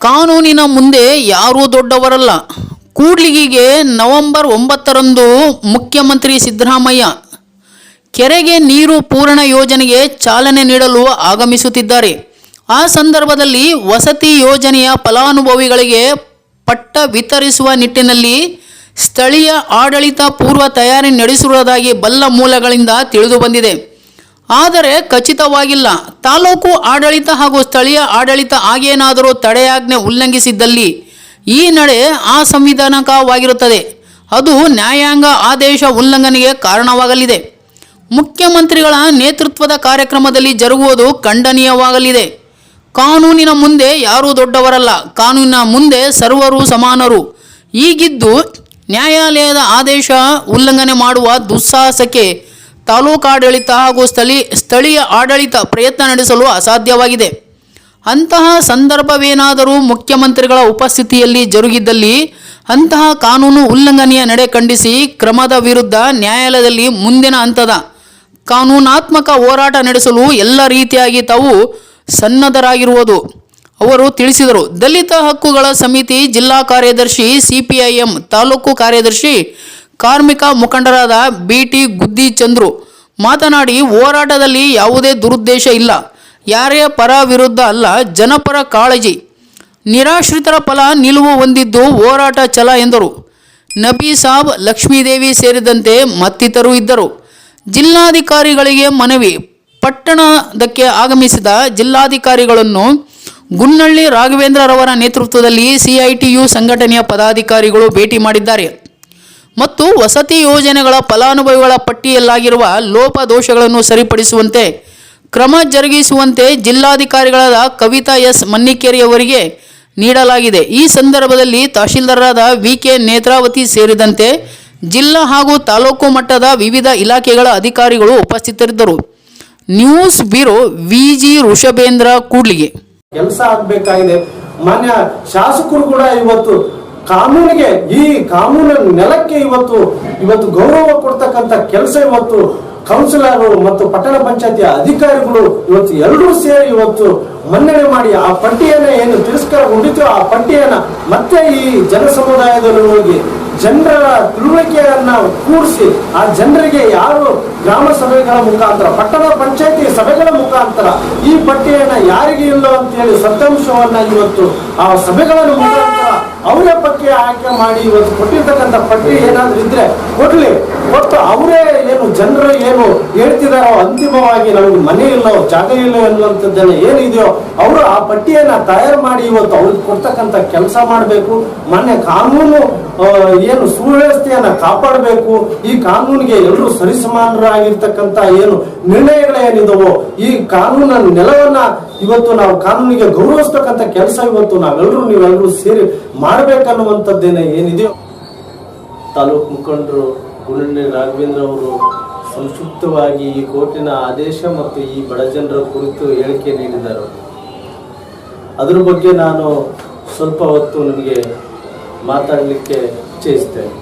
ಕಾನೂನಿನ ಮುಂದೆ ಯಾರೂ ದೊಡ್ಡವರಲ್ಲ. ಕೂಡ್ಲಿಗಿಗೆ ನವೆಂಬರ್ ಒಂಬತ್ತರಂದು ಮುಖ್ಯಮಂತ್ರಿ ಸಿದ್ದರಾಮಯ್ಯ ಕೆರೆಗೆ ನೀರು ಪೂರಣ ಯೋಜನೆಗೆ ಚಾಲನೆ ನೀಡಲು ಆಗಮಿಸುತ್ತಿದ್ದಾರೆ. ಆ ಸಂದರ್ಭದಲ್ಲಿ ವಸತಿ ಯೋಜನೆಯ ಫಲಾನುಭವಿಗಳಿಗೆ ಪಟ್ಟ ವಿತರಿಸುವ ನಿಟ್ಟಿನಲ್ಲಿ ಸ್ಥಳೀಯ ಆಡಳಿತ ಪೂರ್ವ ತಯಾರಿ ನಡೆಸಿರುವುದಾಗಿ ಬಲ್ಲ ಮೂಲಗಳಿಂದ ತಿಳಿದು ಬಂದಿದೆ ಆದರೆ ಖಚಿತವಾಗಿಲ್ಲ. ತಾಲೂಕು ಆಡಳಿತ ಹಾಗೂ ಸ್ಥಳೀಯ ಆಡಳಿತ ಆಗೇನಾದರೂ ತಡೆಯಾಜ್ಞೆ ಉಲ್ಲಂಘಿಸಿದ್ದಲ್ಲಿ ಈ ನಡೆ ಅಸಂವಿಧಾನಕವಾಗಿರುತ್ತದೆ. ಅದು ನ್ಯಾಯಾಂಗ ಆದೇಶ ಉಲ್ಲಂಘನೆಗೆ ಕಾರಣವಾಗಲಿದೆ. ಮುಖ್ಯಮಂತ್ರಿಗಳ ನೇತೃತ್ವದ ಕಾರ್ಯಕ್ರಮದಲ್ಲಿ ಜರುಗುವುದು ಖಂಡನೀಯವಾಗಲಿದೆ. ಕಾನೂನಿನ ಮುಂದೆ ಯಾರೂ ದೊಡ್ಡವರಲ್ಲ. ಕಾನೂನಿನ ಮುಂದೆ ಸರ್ವರು ಸಮಾನರು. ಈಗಿದ್ದು ನ್ಯಾಯಾಲಯದ ಆದೇಶ ಉಲ್ಲಂಘನೆ ಮಾಡುವ ದುಸ್ಸಾಹಸಕ್ಕೆ ತಾಲೂಕಾಡಳಿತ ಹಾಗೂ ಸ್ಥಳೀ, ಸ್ಥಳೀಯ ಆಡಳಿತ ಪ್ರಯತ್ನ ನಡೆಸಲು ಅಸಾಧ್ಯವಾಗಿದೆ. ಅಂತಹ ಸಂದರ್ಭವೇನಾದರೂ ಮುಖ್ಯಮಂತ್ರಿಗಳ ಉಪಸ್ಥಿತಿಯಲ್ಲಿ ಜರುಗಿದ್ದಲ್ಲಿ ಅಂತಹ ಕಾನೂನು ಉಲ್ಲಂಘನೆಯ ನಡೆ ಖಂಡಿಸಿ ಕ್ರಮದ ವಿರುದ್ಧ ನ್ಯಾಯಾಲಯದಲ್ಲಿ ಮುಂದಿನ ಹಂತದ ಕಾನೂನಾತ್ಮಕ ಹೋರಾಟ ನಡೆಸಲು ಎಲ್ಲ ರೀತಿಯಾಗಿ ತಾವು ಸನ್ನದ್ಧರಾಗಿರುವುದು. ಅವರು ತಿಳಿಸಿದರು. ದಲಿತ ಹಕ್ಕುಗಳ ಸಮಿತಿ ಜಿಲ್ಲಾ ಕಾರ್ಯದರ್ಶಿ, ಸಿಪಿಐಎಂ, ತಾಲೂಕು ಕಾರ್ಯದರ್ಶಿ ಕಾರ್ಮಿಕ ಮುಖಂಡರಾದ ಬಿಟಿ ಗುದ್ದಿ ಚಂದ್ರು ಮಾತನಾಡಿ ಹೋರಾಟದಲ್ಲಿ ಯಾವುದೇ ದುರುದ್ದೇಶ ಇಲ್ಲ. ಯಾರೇ ಪರ ವಿರುದ್ಧ ಅಲ್ಲ, ಜನಪರ ಕಾಳಜಿ. ನಿರಾಶ್ರಿತರ ಫಲ ನಿಲುವು ಹೊಂದಿದ್ದು ಹೋರಾಟ ಛಲ ಎಂದರು. ನಬಿ ಸಾಬ್, ಲಕ್ಷ್ಮೀದೇವಿ ಸೇರಿದಂತೆ ಮತ್ತಿತರು ಇದ್ದರು. ಜಿಲ್ಲಾಧಿಕಾರಿಗಳಿಗೆ ಮನವಿ. ಪಟ್ಟಣದಕ್ಕೆ ಆಗಮಿಸಿದ ಜಿಲ್ಲಾಧಿಕಾರಿಗಳನ್ನು ಗುನ್ನಳ್ಳಿ ರಾಘವೇಂದ್ರರವರ ನೇತೃತ್ವದಲ್ಲಿ ಸಿಐಟಿಯು ಸಂಘಟನೆಯ ಪದಾಧಿಕಾರಿಗಳು ಭೇಟಿ ಮಾಡಿದ್ದಾರೆ. ಮತ್ತು ವಸತಿ ಯೋಜನೆಗಳ ಫಲಾನುಭವಿಗಳ ಪಟ್ಟಿಯಲ್ಲಾಗಿರುವ ಲೋಪದೋಷಗಳನ್ನು ಸರಿಪಡಿಸುವಂತೆ ಕ್ರಮ ಜರುಗಿಸುವಂತೆ ಜಿಲ್ಲಾಧಿಕಾರಿಗಳಾದ ಕವಿತಾ ಎಸ್ ಮನ್ನಿಕೇರಿಯವರಿಗೆ ನೀಡಲಾಗಿದೆ. ಈ ಸಂದರ್ಭದಲ್ಲಿ ತಹಶೀಲ್ದಾರರಾದ ವಿ ಕೆ ನೇತ್ರಾವತಿ ಸೇರಿದಂತೆ ಜಿಲ್ಲಾ ಹಾಗೂ ತಾಲೂಕು ಮಟ್ಟದ ವಿವಿಧ ಇಲಾಖೆಗಳ ಅಧಿಕಾರಿಗಳು ಉಪಸ್ಥಿತರಿದ್ದರು. News bureau V G Rishabhendra Kudligi. ಕೆಲಸ ಆಗ್ಬೇಕಾಗಿದೆ. ಮಾನ್ಯ ಶಾಸಕರು ಕೂಡ ಇವತ್ತು ಕಾನೂನಿಗೆ ಈ ಕಾನೂನಿನ ನೆಲಕ್ಕೆ ಇವತ್ತು ಇವತ್ತು ಗೌರವ ಕೊಡ್ತಕ್ಕಂತ ಕೆಲಸ ಇವತ್ತು ಕೌನ್ಸಿಲರು ಮತ್ತು ಪಟ್ಟಣ ಪಂಚಾಯತಿಯ ಅಧಿಕಾರಿಗಳು ಇವತ್ತು ಎಲ್ಲರೂ ಸೇರಿ ಇವತ್ತು ಮನ್ನಣೆ ಮಾಡಿ ಆ ಪಟ್ಟಿಯನ್ನ ಏನು ತಿರಸ್ಕಾರಗೊಂಡಿತ್ತು ಆ ಪಟ್ಟಿಯನ್ನ ಮತ್ತೆ ಈ ಜನ ಸಮುದಾಯದಲ್ಲಿ ಹೋಗಿ ಜನರ ತಿಳುವಳಿಕೆಯನ್ನ ಕೂಡಿಸಿ ಆ ಜನರಿಗೆ ಯಾರು ಗ್ರಾಮ ಸಭೆಗಳ ಮುಖಾಂತರ, ಪಟ್ಟಣ ಪಂಚಾಯತಿ ಸಭೆಗಳ ಮುಖಾಂತರ ಈ ಪಟ್ಟಿಯನ್ನ ಯಾರಿಗೆ ಇಲ್ಲ ಅಂತ ಹೇಳಿ ಸತ್ಯಾಂಶವನ್ನ ಇವತ್ತು ಆ ಸಭೆಗಳ ಮುಖಾಂತರ ಅವರೇ ಬಗ್ಗೆ ಆಯ್ಕೆ ಮಾಡಿ ಇವತ್ತು ಕೊಟ್ಟಿರ್ತಕ್ಕಂಥ ಪಟ್ಟಿ ಏನಾದರೂ ಇದ್ರೆ ಕೊಡ್ಲಿ. ಕೊಟ್ಟು ಅವರೇ ಏನು ಜನರು ಏನು ಹೇಳ್ತಿದಾರೋ ಅಂತಿಮವಾಗಿ ನಮ್ಗೆ ಮನೆ ಇಲ್ಲೋ ಜಾಗ ಇಲ್ಲೋ ಅನ್ನುವಂಥದ್ದನ್ನ ಏನಿದೆಯೋ ಅವರು ಆ ಪಟ್ಟಿಯನ್ನ ತಯಾರು ಮಾಡಿ ಇವತ್ತು ಅವ್ರಿಗೆ ಕೊಡ್ತಕ್ಕಂಥ ಕೆಲಸ ಮಾಡಬೇಕು. ಮನೆ ಕಾನೂನು ಏನು ಸುವ್ಯವಸ್ಥೆಯನ್ನ ಕಾಪಾಡಬೇಕು. ಈ ಕಾನೂನಿಗೆ ಎಲ್ಲರೂ ಸರಿಸಮಾನರಾಗಿರ್ತಕ್ಕಂಥ ಏನು ನಿರ್ಣಯಗಳೇನಿದವೋ ಈ ಕಾನೂನ ನೆಲವನ್ನ ಇವತ್ತು ನಾವು ಕಾನೂನಿಗೆ ಗೌರವಿಸ್ತಕ್ಕಂಥ ಕೆಲಸ ಇವತ್ತು ನಾವೆಲ್ಲರೂ ನೀವೆಲ್ಲರೂ ಸೇರಿ ಮಾಡ್ಬೇಕನ್ನುವಂಥದ್ದೇನೆ ಏನಿದೆಯೋ. ತಾಲೂಕು ಮುಖಂಡರು ಗುಣಣ್ಣಿ ರಾಘವೇಂದ್ರ ಅವರು ಸಂಕ್ಷಿಪ್ತವಾಗಿ ಈ ಕೋರ್ಟಿನ ಆದೇಶ ಮತ್ತು ಈ ಬಡ ಜನರ ಕುರಿತು ಹೇಳಿಕೆ ನೀಡಿದರು. ಅದರ ಬಗ್ಗೆ ನಾನು ಸ್ವಲ್ಪ ಹೊತ್ತು ನಿಮಗೆ ಮಾತಾಡಲಿಕ್ಕೆ ಇಚ್ಛಿಸ್ತೇನೆ.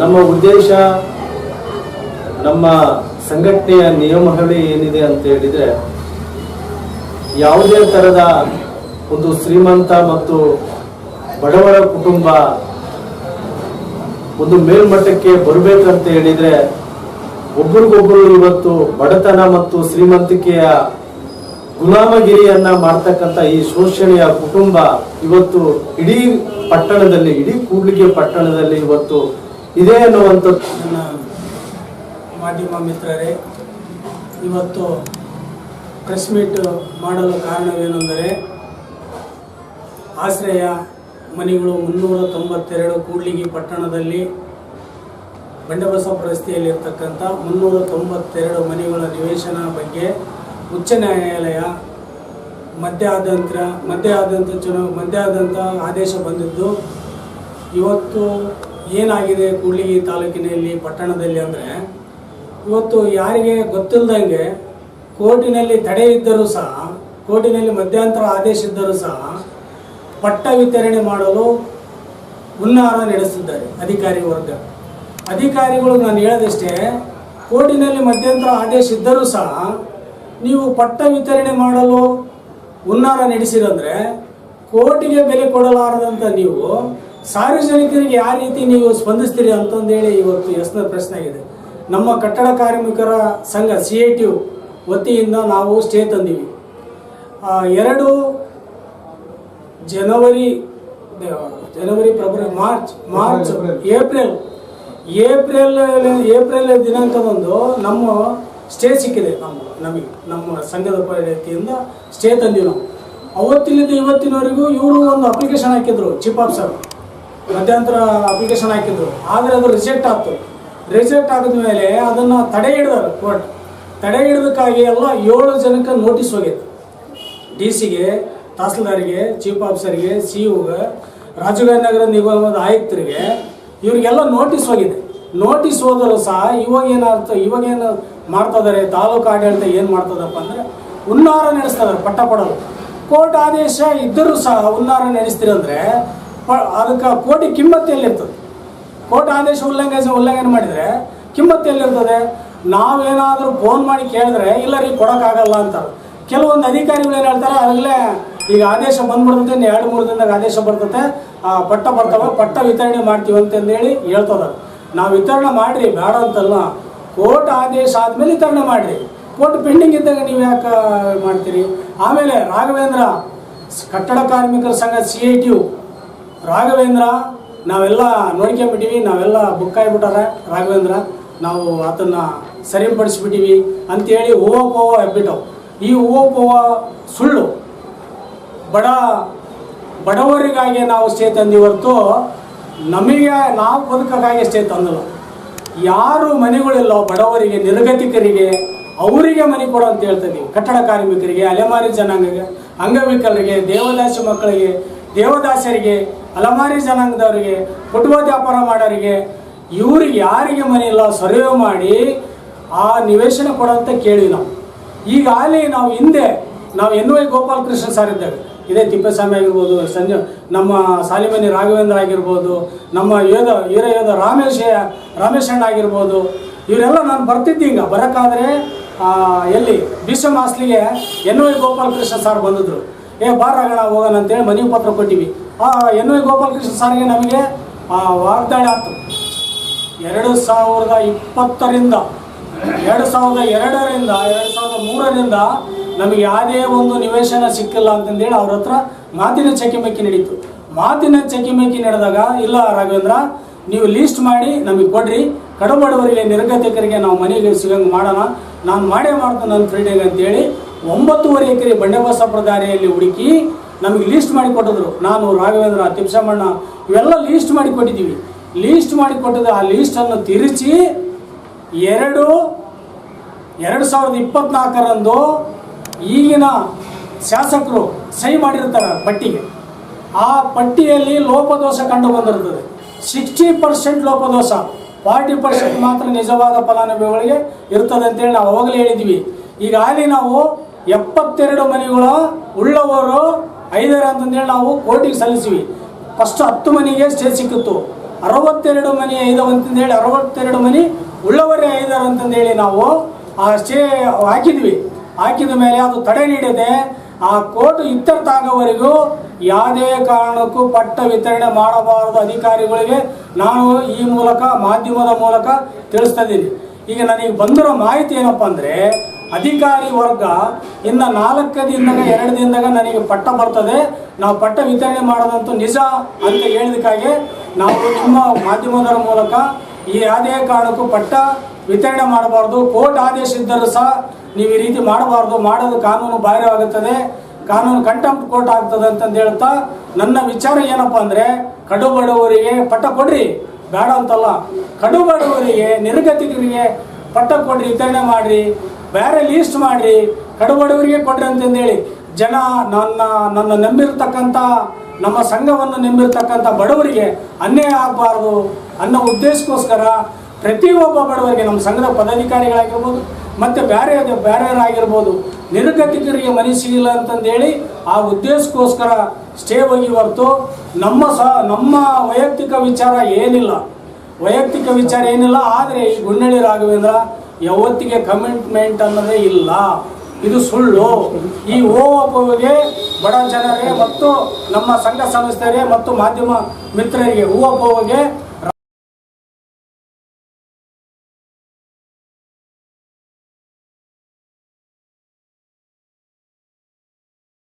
ನಮ್ಮ ಉದ್ದೇಶ ನಮ್ಮ ಸಂಘಟನೆಯ ನಿಯಮಗಳು ಏನಿದೆ ಅಂತ ಹೇಳಿದ್ರೆ, ಯಾವುದೇ ತರದ ಒಂದು ಶ್ರೀಮಂತ ಮತ್ತು ಬಡವರ ಕುಟುಂಬ ಒಂದು ಮೇಲ್ಮಟ್ಟಕ್ಕೆ ಬರಬೇಕಂತ ಹೇಳಿದ್ರೆ ಒಬ್ರಿಗೊಬ್ರು ಇವತ್ತು ಬಡತನ ಮತ್ತು ಶ್ರೀಮಂತಿಕೆಯ ಗುಲಾಮಗಿರಿಯನ್ನ ಮಾಡ್ತಕ್ಕಂಥ ಈ ಶೋಷಣೆಯ ಕುಟುಂಬ ಇವತ್ತು ಇಡೀ ಪಟ್ಟಣದಲ್ಲಿ, ಇಡೀ ಕೂಡ್ಲಿಗೆ ಪಟ್ಟಣದಲ್ಲಿ ಇವತ್ತು ಇದೆ ಅನ್ನುವಂಥದ್ದು. ಮಾಧ್ಯಮ ಮಿತ್ರರೇ ಇವತ್ತು ಪ್ರೆಸ್ ಮೀಟ್ ಮಾಡಲು ಕಾರಣವೇನೆಂದರೆ ಆಶ್ರಯ ಮನೆಗಳು ಮುನ್ನೂರ ತೊಂಬತ್ತೆರಡು ಕೂಡ್ಲಿಗಿ ಪಟ್ಟಣದಲ್ಲಿ ಬಂಡಬಸಪ್ಪ ರಸ್ತೆಯಲ್ಲಿರ್ತಕ್ಕಂಥ ಮುನ್ನೂರ ತೊಂಬತ್ತೆರಡು ಮನೆಗಳ ನಿವೇಶನ ಬಗ್ಗೆ ಉಚ್ಚ ನ್ಯಾಯಾಲಯ ಮಧ್ಯಾದಂತರ ಮಧ್ಯಾದಂತ ಮಧ್ಯ ಆದಂಥ ಆದೇಶ ಬಂದಿದ್ದು, ಇವತ್ತು ಏನಾಗಿದೆ ಕೂಡ್ಲಿಗಿ ತಾಲೂಕಿನಲ್ಲಿ, ಪಟ್ಟಣದಲ್ಲಿ ಅಂದರೆ, ಇವತ್ತು ಯಾರಿಗೆ ಗೊತ್ತಿಲ್ಲದಂಗೆ ಕೋರ್ಟಿನಲ್ಲಿ ತಡೆ ಇದ್ದರೂ ಸಹ, ಕೋರ್ಟಿನಲ್ಲಿ ಮಧ್ಯಂತರ ಆದೇಶ ಇದ್ದರೂ ಸಹ ಪಟ್ಟ ವಿತರಣೆ ಮಾಡಲು ಹುನ್ನಾರ ನಡೆಸಿದ್ದಾರೆ ಅಧಿಕಾರಿ ವರ್ಗ. ಅಧಿಕಾರಿಗಳು ನಾನು ಹೇಳದಷ್ಟೇ, ಕೋರ್ಟಿನಲ್ಲಿ ಮಧ್ಯಂತರ ಆದೇಶ ಇದ್ದರೂ ಸಹ ನೀವು ಪಟ್ಟ ವಿತರಣೆ ಮಾಡಲು ಹುನ್ನಾರ ನಡೆಸಿರಂದ್ರೆ ಕೋರ್ಟಿಗೆ ಬೆಲೆ ಕೊಡಲಾರದಂತ ನೀವು ಸಾರ್ವಜನಿಕರಿಗೆ ಯಾವ ರೀತಿ ನೀವು ಸ್ಪಂದಿಸ್ತೀರಿ ಅಂತಂದೇಳಿ ಇವತ್ತು ಎಸ್ನ ಪ್ರಶ್ನೆ ಆಗಿದೆ. ನಮ್ಮ ಕಟ್ಟಡ ಕಾರ್ಮಿಕರ ಸಂಘ ಸಿ ಐ ಟಿ ವತಿಯಿಂದ ನಾವು ಸ್ಟೇ ತಂದೀವಿ. ಎರಡು ಜನವರಿ ಜನವರಿ ಫೆಬ್ರವರಿ ಮಾರ್ಚ್ ಮಾರ್ಚ್ ಏಪ್ರಿಲ್. ಏಪ್ರಿಲ್ ಏಪ್ರಿಲ್ ದಿನಾಂಕದಂದು ನಮ್ಮ ಸ್ಟೇ ಸಿಕ್ಕಿದೆ ನಮ್ಮ ನಮಗೆ ನಮ್ಮ ಸಂಘದ ಪರಿಣತಿಯಿಂದ ಸ್ಟೇ ತಂದಿವಿ ನಾವು. ಅವತ್ತಿನಿಂದ ಇವತ್ತಿನವರೆಗೂ ಇವರು ಒಂದು ಅಪ್ಲಿಕೇಶನ್ ಹಾಕಿದ್ರು ಚೀಫ್ ಆಫೀಸರ್ ಮಧ್ಯಂತರ ಅಪ್ಲಿಕೇಶನ್ ಹಾಕಿದ್ರು. ಆದರೆ ಅದು ರಿಜೆಕ್ಟ್ ಆಯ್ತು. ರಿಜೆಕ್ಟ್ ಆಗಿದ ಮೇಲೆ ಅದನ್ನು ತಡೆ ಹಿಡಿದಾರೆ ಕೋರ್ಟ್. ತಡೆ ಹಿಡಿದಕ್ಕಾಗಿ ಎಲ್ಲ ಏಳು ಜನಕ್ಕೆ ನೋಟಿಸ್ ಹೋಗಿತ್ತು. ಡಿ ಸಿಗೆ ತಹಸೀಲ್ದಾರಿಗೆ ಚೀಫ್ ಆಫೀಸರ್ಗೆ ಸಿ ಇಗೆ ರಾಜೀವ್ ಗಾಂಧಿ ನಗರ ನಿಗಮದ ಆಯುಕ್ತರಿಗೆ ಇವರಿಗೆಲ್ಲ ನೋಟಿಸ್ ಹೋಗಿದೆ. ನೋಟಿಸ್ ಹೋದರೂ ಸಹ ಇವಾಗ ಏನಾಗ್ತ, ಇವಾಗ ಏನು ಮಾಡ್ತಾ ಇದಾರೆ, ತಾಲೂಕು ಆಡಳಿತ ಏನು ಮಾಡ್ತದಪ್ಪ ಅಂದರೆ ಉನ್ನಾರ ನಡೆಸ್ತಾ ಪಟ್ಟ ಪಡೋದು ಕೋರ್ಟ್ ಆದೇಶ ಇದ್ದರೂ ಸಹ ಉನ್ನಾರ ನಡೆಸ್ತೀರಿ ಅಂದರೆ ಅದಕ್ಕೆ ಕೋಟಿ ಕಿಮ್ಮತ್ತು ಎಲ್ಲಿರ್ತದೆ? ಕೋರ್ಟ್ ಆದೇಶ ಉಲ್ಲಂಘನೆ ಉಲ್ಲಂಘನೆ ಮಾಡಿದರೆ ಕಿಮ್ಮತ್ತು ಎಲ್ಲಿರ್ತದೆ? ನಾವೇನಾದರೂ ಫೋನ್ ಮಾಡಿ ಕೇಳಿದ್ರೆ ಇಲ್ಲ ರೀ ಕೊಡೋಕ್ಕಾಗಲ್ಲ ಅಂತಾರೆ. ಕೆಲವೊಂದು ಅಧಿಕಾರಿಗಳು ಏನು ಹೇಳ್ತಾರೆ ಅಲ್ಲೇ ಈಗ ಆದೇಶ ಬಂದ್ಬಿಡ್ತೈತೆ ಎರಡು ಮೂರು ದಿನದಾಗ ಆದೇಶ ಬರ್ತೈತೆ. ಆ, ಪಟ್ಟ ಬರ್ತವ ಪಟ್ಟ ವಿತರಣೆ ಮಾಡ್ತೀವಿ ಅಂತಂದೇಳಿ ಹೇಳ್ತದ ನಾವು ವಿತರಣೆ ಮಾಡಿರಿ ಬೇಡ ಅಂತಲ್ಲ. ಕೋರ್ಟ್ ಆದೇಶ ಆದಮೇಲೆ ವಿತರಣೆ ಮಾಡಿರಿ. ಕೋರ್ಟ್ ಪೆಂಡಿಂಗ್ ಇದ್ದಾಗ ನೀವು ಯಾಕೆ ಮಾಡ್ತೀರಿ? ಆಮೇಲೆ ರಾಘವೇಂದ್ರ ಕಟ್ಟಡ ಕಾರ್ಮಿಕರ ಸಂಘ C I T U. Raghavendra ನಾವೆಲ್ಲ ನೋಡ್ಕೊಂಬಿಟ್ಟಿವಿ ನಾವೆಲ್ಲ ಬುಕ್ ಆಗಿಬಿಟ್ಟಾರೆ ರಾಘವೇಂದ್ರ. ನಾವು ಅದನ್ನು ಸರಿಪಡಿಸ್ಬಿಟ್ಟಿವಿ ಅಂತೇಳಿ ಹೂವು ಪೋವ ಎಬ್ಬಿಟ್ಟವು. ಈ ಹೂವು ಪೋವ ಸುಳ್ಳು. ಬಡ ಬಡವರಿಗಾಗಿ ನಾವು ಸ್ಟೇ ತಂದಿ ಹೊರತು ನಮಗೆ ನಾವು ಬದುಕಕ್ಕಾಗಿ ಸ್ಟೇ ತಂದಿಲ್ಲ. ಯಾರು ಮನೆಗಳಿಲ್ಲ, ಬಡವರಿಗೆ, ನಿರ್ಗತಿಕರಿಗೆ, ಅವರಿಗೆ ಮನೆ ಕೊಡು ಅಂತ ಹೇಳ್ತೀನಿ ಕಟ್ಟಡ ಕಾರ್ಮಿಕರಿಗೆ, ಅಲೆಮಾರಿ ಜನಾಂಗಕ್ಕೆ, ಅಂಗವಿಕಲರಿಗೆ, ದೇವದಾಸಿ ಮಕ್ಕಳಿಗೆ, ದೇವದಾಸರಿಗೆ, ಅಲೆಮಾರಿ ಜನಾಂಗದವರಿಗೆ, ಕುಟುಂಬ ವ್ಯಾಪಾರ ಮಾಡೋರಿಗೆ ಇವ್ರಿಗೆ ಯಾರಿಗೆ ಮನೆ ಇಲ್ಲ ಸರ್ವೆ ಮಾಡಿ ಆ ನಿವೇಶನ ಕೊಡಂತ ಕೇಳಿ ನಾವು ಈಗಾಗಲೇ ನಾವು ಹಿಂದೆ, ನಾವು ಎನ್ ವೈ ಗೋಪಾಲಕೃಷ್ಣ ಸರ್ ಇದ್ದಾಗ ಇದೇ ತಿಪ್ಪೇಸ್ವಾಮಿ ಆಗಿರ್ಬೋದು, ಸಂಜೆ, ನಮ್ಮ ಸಾಲಿಮನಿ ರಾಘವೇಂದ್ರ ಆಗಿರ್ಬೋದು, ನಮ್ಮ ಯೋಧ ವೀರ ಯೋಧ ರಾಮೇಶ, ರಾಮೇಶ್ ಅಣ್ಣ ಆಗಿರ್ಬೋದು, ಇವರೆಲ್ಲ ನಾನು ಬರ್ತಿದ್ದೆ ಹಿಂಗೆ ಬರೋಕ್ಕಾದ್ರೆ ಎಲ್ಲಿ? ಬಿಶ್ವ ಮಾಸ್ಲಿಗೆ ಎನ್ ವೈ ಗೋಪಾಲಕೃಷ್ಣ ಸರ್ ಬಂದಿದ್ರು. ಏ ಬಾರ ರಾಗಣ ಹೋಗೋಣ ಅಂತೇಳಿ ಮನವಿ ಪತ್ರ ಕೊಟ್ಟಿವಿ. ಆ, ಎನ್ ವೈ ಗೋಪಾಲಕೃಷ್ಣ ಸಾರಿಗೆ ನಮಗೆ ವಾಗ್ದಾಳಿ ಆಯ್ತು. ಎರಡು ಸಾವಿರದ ಇಪ್ಪತ್ತರಿಂದ, ಎರಡು ಸಾವಿರದ ಎರಡರಿಂದ, ಎರಡು ಸಾವಿರದ ಮೂರರಿಂದ ನಮಗೆ ಯಾವುದೇ ಒಂದು ನಿವೇಶನ ಸಿಕ್ಕಿಲ್ಲ ಅಂತಂದೇಳಿ ಅವ್ರ ಹತ್ರ ಮಾತಿನ ಚಕಿಮಕಿ ನಡೀತು. ಮಾತಿನ ಚಕಿಮಕಿ ನಡೆದಾಗ, ಇಲ್ಲ ರಾಘವೇಂದ್ರ, ನೀವು ಲೀಸ್ಟ್ ಮಾಡಿ, ನಮಗೆ ಕೊಡ್ರಿ. ಕಡುಬಡವರಿಗೆ ನಿರ್ಗತಿಕರಿಗೆ ನಾವು ಮನೆಗೆ ಸಿಗಂಗೆ ಮಾಡೋಣ. ನಾನು ಮಾಡೇ ಮಾಡ್ತೇನೆ ನನ್ನ ಫ್ರೀಡೆಗೆ ಅಂತೇಳಿ ಒಂಬತ್ತೂವರೆ ಎಕರೆ ಬಂಡೆಬಸಪ್ಪರ ದಾರಿಯಲ್ಲಿ ಹುಡುಕಿ ನಮಗೆ ಲೀಸ್ಟ್ ಮಾಡಿ ಕೊಟ್ಟಿದ್ರು. ನಾನು, ರಾಘವೇಂದ್ರ, ತಿಪ್ಸಮ್ಮಣ್ಣ, ಇವೆಲ್ಲ ಲೀಸ್ಟ್ ಮಾಡಿ ಕೊಟ್ಟಿದ್ದೀವಿ. ಲೀಸ್ಟ್ ಮಾಡಿ ಕೊಟ್ಟಿದ್ದು ಆ ಲೀಸ್ಟನ್ನು ತಿರುಚಿ ಎರಡು ಎರಡು ಸಾವಿರದ ಇಪ್ಪತ್ನಾಲ್ಕರಂದು ಈಗಿನ ಶಾಸಕರು ಸಹಿ ಮಾಡಿರ್ತಾರೆ ಪಟ್ಟಿಗೆ. ಆ ಪಟ್ಟಿಯಲ್ಲಿ ಲೋಪದೋಷ ಕಂಡು ಬಂದಿರ್ತದೆ ಸಿಕ್ಸ್ಟಿ ಪರ್ಸೆಂಟ್ ಲೋಪದೋಷ ಫಾರ್ಟಿ ಪರ್ಸೆಂಟ್ ಮಾತ್ರ ನಿಜವಾದ ಫಲಾನುಭವಿಗಳಿಗೆ ಇರ್ತದೆ ಅಂತೇಳಿ ನಾವು ಅವಾಗಲೇ ಹೇಳಿದ್ವಿ. ಈಗಾಗಲೇ ನಾವು ಎಪ್ಪತ್ತೆರಡು ಮನೆಗಳ ಉಳ್ಳವರು ಐದರ ಅಂತಂದೇಳಿ ನಾವು ಕೋರ್ಟಿಗೆ ಸಲ್ಲಿಸಿವಿ. ಫಸ್ಟ್ ಹತ್ತು ಮನೆಗೆ ಸ್ಟೇ ಸಿಕ್ಕಿತ್ತು. ಅರವತ್ತೆರಡು ಮನೆ ಐದವ ಅಂತಂದೇಳಿ, ಅರವತ್ತೆರಡು ಮನೆ ಉಳ್ಳವರೇ ಐದರ ಅಂತಂದೇಳಿ ನಾವು ಆ ಸ್ಟೇ ಹಾಕಿದ್ವಿ. ಹಾಕಿದ ಮೇಲೆ ಅದು ತಡೆ ನೀಡದೆ. ಆ ಕೋರ್ಟ್ ಇತ್ಯರ್ಥ ಆಗೋವರೆಗೂ ಯಾವುದೇ ಕಾರಣಕ್ಕೂ ಪಟ್ಟ ವಿತರಣೆ ಮಾಡಬಾರದು ಅಧಿಕಾರಿಗಳಿಗೆ ನಾನು ಈ ಮೂಲಕ, ಮಾಧ್ಯಮದ ಮೂಲಕ ತಿಳಿಸ್ತಾ ಇದ್ದೀನಿ. ಈಗ ನನಗೆ ಬಂದಿರೋ ಮಾಹಿತಿ ಏನಪ್ಪ ಅಂದರೆ, ಅಧಿಕಾರಿ ವರ್ಗ ಇನ್ನು ನಾಲ್ಕು ದಿನದಾಗ, ಎರಡು ದಿನದಾಗ ನನಗೆ ಪಟ್ಟ ಬರ್ತದೆ. ನಾವು ಪಟ್ಟ ವಿತರಣೆ ಮಾಡೋದಂತೂ ನಿಜ ಅಂತ ಹೇಳಿದಕ್ಕಾಗಿ ನಾವು ನಿಮ್ಮ ಮಾಧ್ಯಮದ ಮೂಲಕ ಈ ಯಾವುದೇ ಕಾರಣಕ್ಕೂ ಪಟ್ಟ ವಿತರಣೆ ಮಾಡಬಾರ್ದು. ಕೋರ್ಟ್ ಆದೇಶ ಇದ್ದರೂ ಸಹ ನೀವು ಈ ರೀತಿ ಮಾಡಬಾರ್ದು. ಮಾಡೋದು ಕಾನೂನು ಬಾಹಿರವಾಗುತ್ತದೆ. ಕಾನೂನು ಕಂಟೆಂಪ್ಟ್ ಕೋರ್ಟ್ ಆಗ್ತದೆ ಅಂತಂದು ಹೇಳ್ತಾ, ನನ್ನ ವಿಚಾರ ಏನಪ್ಪ ಅಂದರೆ, ಕಡು ಬಡವರಿಗೆ ಪಟ್ಟ ಕೊಡ್ರಿ. ಬೇಡ ಅಂತಲ್ಲ. ಕಡು ಬಡವರಿಗೆ, ನಿರ್ಗತಿಕರಿಗೆ ಪಟ್ಟ ಕೊಡ್ರಿ, ವಿತರಣೆ ಮಾಡಿರಿ. ಬೇರೆ ಲೀಸ್ಟ್ ಮಾಡಿರಿ. ಕಡು ಬಡವರಿಗೆ ಕೊಡ್ರಿ ಅಂತಂದೇಳಿ ಜನ ನನ್ನ ನನ್ನ ನಂಬಿರ್ತಕ್ಕಂಥ ನಮ್ಮ ಸಂಘವನ್ನು ನಂಬಿರ್ತಕ್ಕಂಥ ಬಡವರಿಗೆ ಅನ್ಯಾಯ ಆಗಬಾರ್ದು ಅನ್ನೋ ಉದ್ದೇಶಕ್ಕೋಸ್ಕರ ಪ್ರತಿಯೊಬ್ಬ ಬಡವರಿಗೆ ನಮ್ಮ ಸಂಘದ ಪದಾಧಿಕಾರಿಗಳಾಗಿರ್ಬೋದು, ಮತ್ತು ಬೇರೆ ಬೇರೆಯವರಾಗಿರ್ಬೋದು ನಿರ್ಗತಿಕರಿಗೆ ಮನೆ ಸಿಗಿಲ್ಲ ಅಂತಂದೇಳಿ ಆ ಉದ್ದೇಶಕ್ಕೋಸ್ಕರ ಸ್ಟೇ ಹೋಗಿ ಹೊರತು ನಮ್ಮ ಸಹ ನಮ್ಮ ವೈಯಕ್ತಿಕ ವಿಚಾರ ಏನಿಲ್ಲ. ವೈಯಕ್ತಿಕ ವಿಚಾರ ಏನಿಲ್ಲ, ಆದರೆ ಈ ಗುಂಡಳ್ಳಿ ರಾಘವೇಂದ್ರ ಯಾವತ್ತಿಗೆ ಕಮಿಟ್ಮೆಂಟ್ ಅನ್ನೋದೇ ಇಲ್ಲ. ಇದು ಸುಳ್ಳು. ಈ ಹೂವಪ್ಪಗೆ ಬಡ ಜನರಿಗೆ ಮತ್ತು ನಮ್ಮ ಸಂಘ ಸಂಸ್ಥೆಯರಿಗೆ ಮತ್ತು ಮಾಧ್ಯಮ ಮಿತ್ರರಿಗೆ ಹೂವಪ್ಪಗೆ